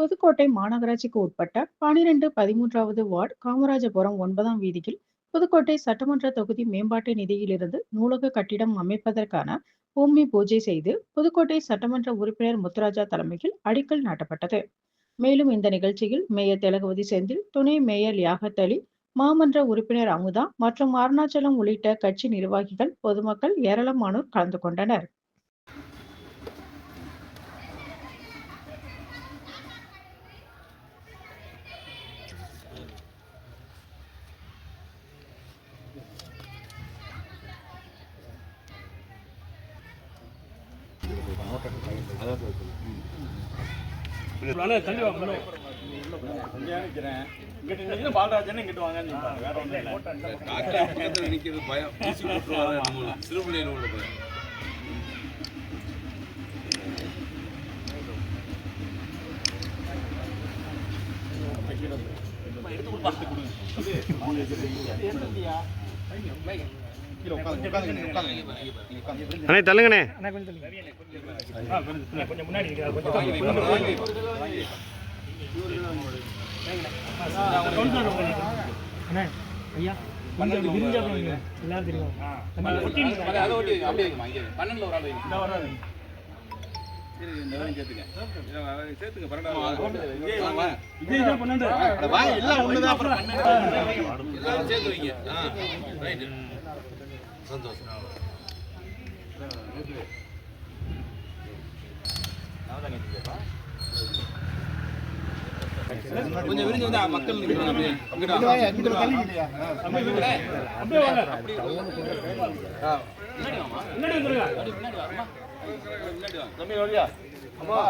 புதுக்கோட்டை மாநகராட்சிக்கு உட்பட்ட பனிரெண்டு பதிமூன்றாவது வார்டு காமராஜபுரம் ஒன்பதாம் வீதியில் புதுக்கோட்டை சட்டமன்ற தொகுதி மேம்பாட்டு நிதியிலிருந்து நூலக கட்டிடம் அமைப்பதற்கான பூமி பூஜை செய்து புதுக்கோட்டை சட்டமன்ற உறுப்பினர் முத்துராஜா தலைமையில் அடிக்கல் நாட்டப்பட்டது. மேலும் இந்த நிகழ்ச்சியில் மேயர் திலகவதி செந்தில் துணை மேயர் லியாகத் அலி மாமன்ற உறுப்பினர் அமுதா மற்றும் அருணாச்சலம் உள்ளிட்ட கட்சி நிர்வாகிகள் பொதுமக்கள் ஏராளமானோர் கலந்து கொண்டனர். நிக்கிறது பயம் வீசி போட்டுருவாங்க நம்ம சிறுபிள்ளையில உள்ள பயம் அண்ணே தள்ளுங்கண்ணே கொஞ்சம் கொஞ்சம் முன்னாடி நிக்கிறா, கொஞ்சம் கொஞ்சம் அண்ணா, ஐயா கொஞ்சம் அப்படி விரிஞ்சா போங்க. எல்லாரும் தெரியும். சந்தோஷம் கொஞ்சம் விரிஞ்சு வந்து மக்கள் நிற்கிறாங்க அப்படியே அப்படியே வாங்க. தம்பி வழியா அப்பா,